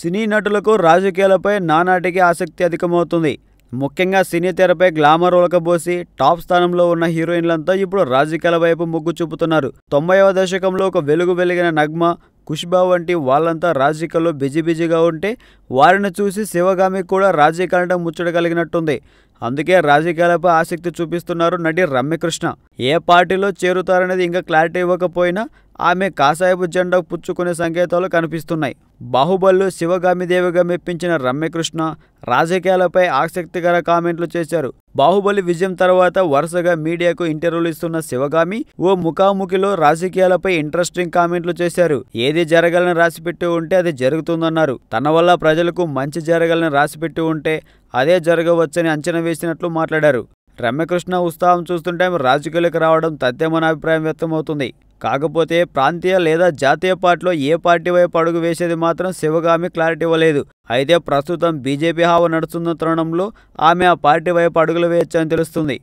సినీ నటులకు రాజకీయాలపై నానాటికి ఆసక్తి అధికమవుతుంది. ముఖ్యంగా సినీ తెరపై గ్లామర్ ఉలకబోసి టాప్ స్థానంలో ఉన్న హీరోయిన్లంతా ఇప్పుడు రాజకీయాల వైపు మొగ్గు చూపుతున్నారు. తొంభైవ దశకంలో ఒక వెలుగు వెలిగిన నగ్మ కుష్బా వంటి వాళ్ళంతా రాజకీయాల్లో బిజీ బిజీగా ఉంటే వారిని చూసి శివగామి కూడా రాజకీయాలంటే ముచ్చట కలిగినట్టుంది. అందుకే రాజకీయాలపై ఆసక్తి చూపిస్తున్నారు నటి రమ్యకృష్ణ. ఏ పార్టీలో చేరుతారనేది ఇంకా క్లారిటీ ఇవ్వకపోయినా ఆమె కాసాయపు జెండా పుచ్చుకునే సంకేతాలు కనిపిస్తున్నాయి. బాహుబలిలో శివగామిదేవిగా మెప్పించిన రమ్యకృష్ణ రాజకీయాలపై ఆసక్తికర కామెంట్లు చేశారు. బాహుబలి విజయం తర్వాత వరుసగా మీడియాకు ఇంటర్వ్యూలు ఇస్తున్న శివగామి ఓ ముఖాముఖిలో రాజకీయాలపై ఇంట్రెస్టింగ్ కామెంట్లు చేశారు. ఏది జరగాలని రాసిపెట్టి ఉంటే అది జరుగుతుందన్నారు. తన వల్ల ప్రజలకు మంచి జరగాలని రాసిపెట్టి ఉంటే అదే జరగవచ్చని అంచనా వేసినట్లు మాట్లాడారు. రమ్యకృష్ణ ఉత్సాహం చూస్తుంటే ఆమె రాజకీయాలకు రావడం తథ్యమన అభిప్రాయం వ్యక్తమవుతుంది. కాకపోతే ప్రాంతీయ లేదా జాతీయ పార్టీలో ఏ పార్టీ వైపు అడుగు వేసేది మాత్రం శివగామి క్లారిటీ ఇవ్వలేదు. అయితే ప్రస్తుతం బీజేపీ హావ నడుస్తున్న తరుణంలో ఆమె ఆ పార్టీ వైపు అడుగులు వేయొచ్చని తెలుస్తుంది.